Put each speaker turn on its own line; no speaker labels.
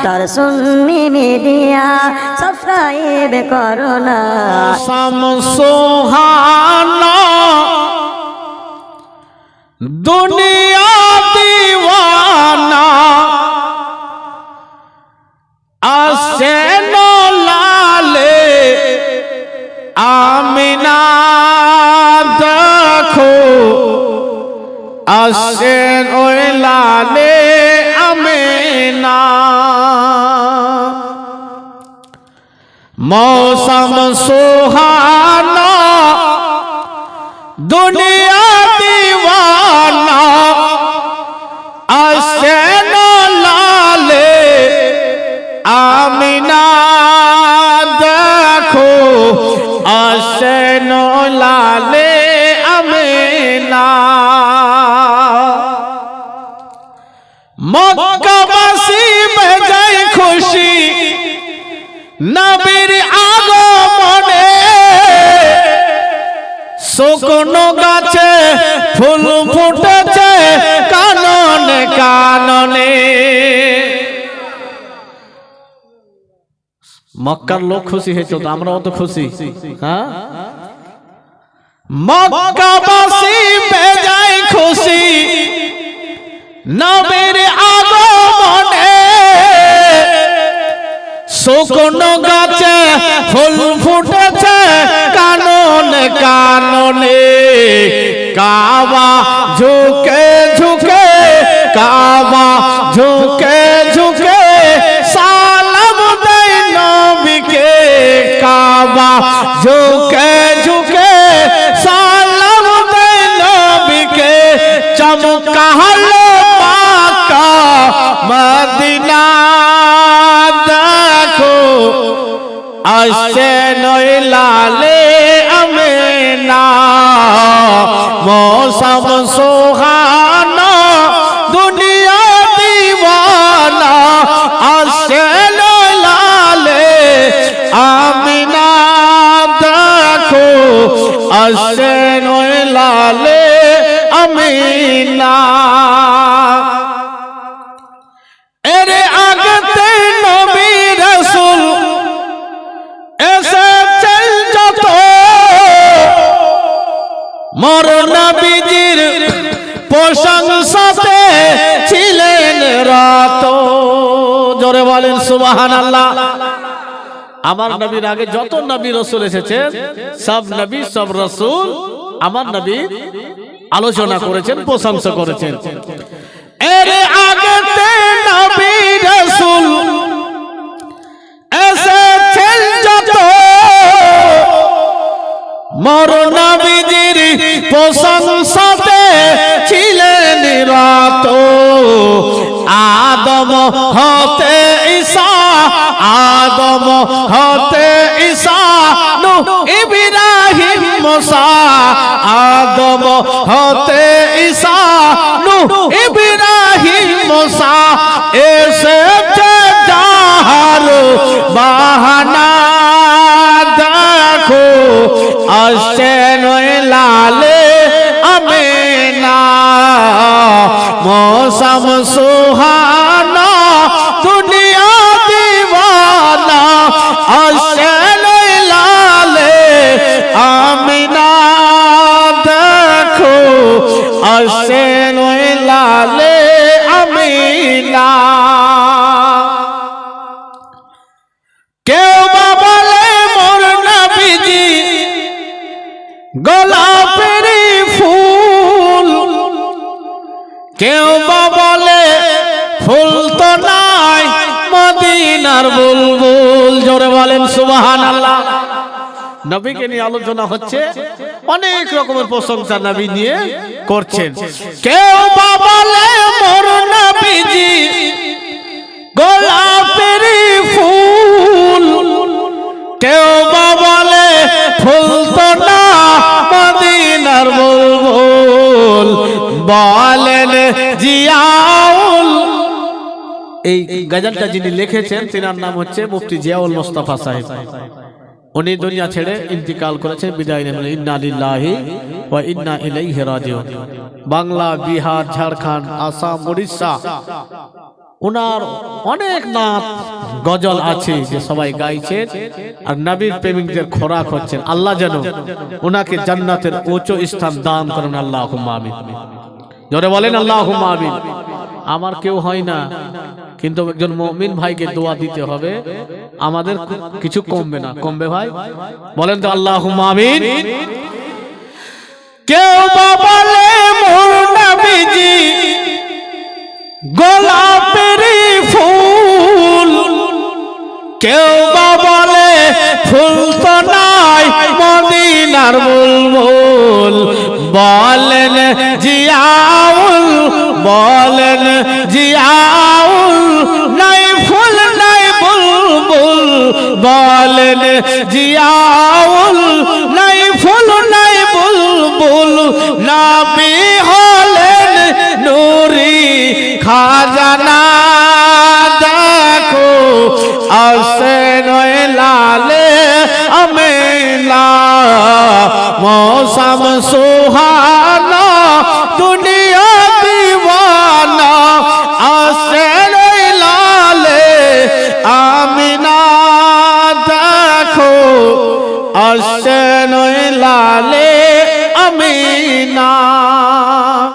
Star সুন্নি media subscribe করো না।
সমসোহানা দুনিয়া দিওয়ানা আসে লালে, আমিনা দেখো আসেন ওই লালে। मौसम सुहाना दुनिया নবীর আগমনে শুকনো গাছে ফুল ফুটেছে কাননে কাননে। মক্কার লোক খুশি হয়েছে, তো আমরাও তো খুশি। হ্যাঁ? মক্কাবাসী শুকনো গাছে ফুল ফুটেছে? কাননে কাননে। কাবা ঝুঁকে ঝুঁকে, কাবা ঝুঁকে ঝুঁকে, সালাম দেয় নবীকে। কাবা ঝুঁকে আসে নই লালে আমেনা। মৌসম সোহানা মর নবীজির প্রশংসাতে ছিলেন রাত। জোরে বলেন সুবাহান আল্লাহ আমার নবীর আগে যত নবী রসুল এসেছেন, সব নবী, সব রসুল আমার নবী আলোচনা করেছেন, প্রশংসা করেছেন। এর আগেতে নবী রসুল এসেছেন যত। মর প্রশংসাতে ছিলেন রাত। আদম হতে ঈশা আদম হতে ঈসা, নূহ ইব্রাহিম মুসা। আদম হতে ঈসা, নূহ ইব্রাহিম মুসা। যাহার বাহানা দেখো, আসছে মৌসম সুহানা কেউ বা বলে, ফুল তো নাই, মদিনার বুলবুল। জোরে বলেন সুবাহান আল্লাহ নবীকে নিয়ে আলোচনা হচ্ছে, অনেক রকমের প্রশংসা নবী নিয়ে করছেন। কেউ বা বলে, মোর নবীজি এই গজলটা যিনি লিখেছেন, তিনার নাম হচ্ছে মুফতি জিয়াউল মোস্তফা সাহেব। উনি দুনিয়া ছেড়ে ইন্তিকাল করেছেন, বিদায় নেবেন। ইন্না লিল্লাহি ওয়া ইন্না ইলাইহি রাজিউন। বাংলা, বিহার, ঝাড়খণ্ড, আসাম, উড়িষ্যা ওনার অনেক নাত গজল আছে যে সবাই গাইছেন আর নবীর প্রেমিকদের খোরাক হচ্ছেন আল্লাহ যেন ওনাকে জান্নাতের উচ্চ স্থান দান করেন। আল্লাহ আমিন। জোরে বলেন আল্লাহ আমিন। আমার কেউ হয় না। কিন্তু একজন মমিন ভাইকে দোয়া দিতে হবে। আমাদের কিছু কমবে না। কমবে ভাই? বলেন তো আল্লাহ কেউ বলে ফুল। কেউ বলে, ফুল তো নাই, মদিনার বুলবুল। বলেন জিয়াউল বলেন, জিয়াউল নাই, ফুল নাই, বুলবুল। বলেন, জিয়াউল নাই, ফুল নাই, বুলবুল। নাবি হলেন নুরি, খাজানা দেখো, আসে নয় লালে আমেলা। মৌসম সুহানা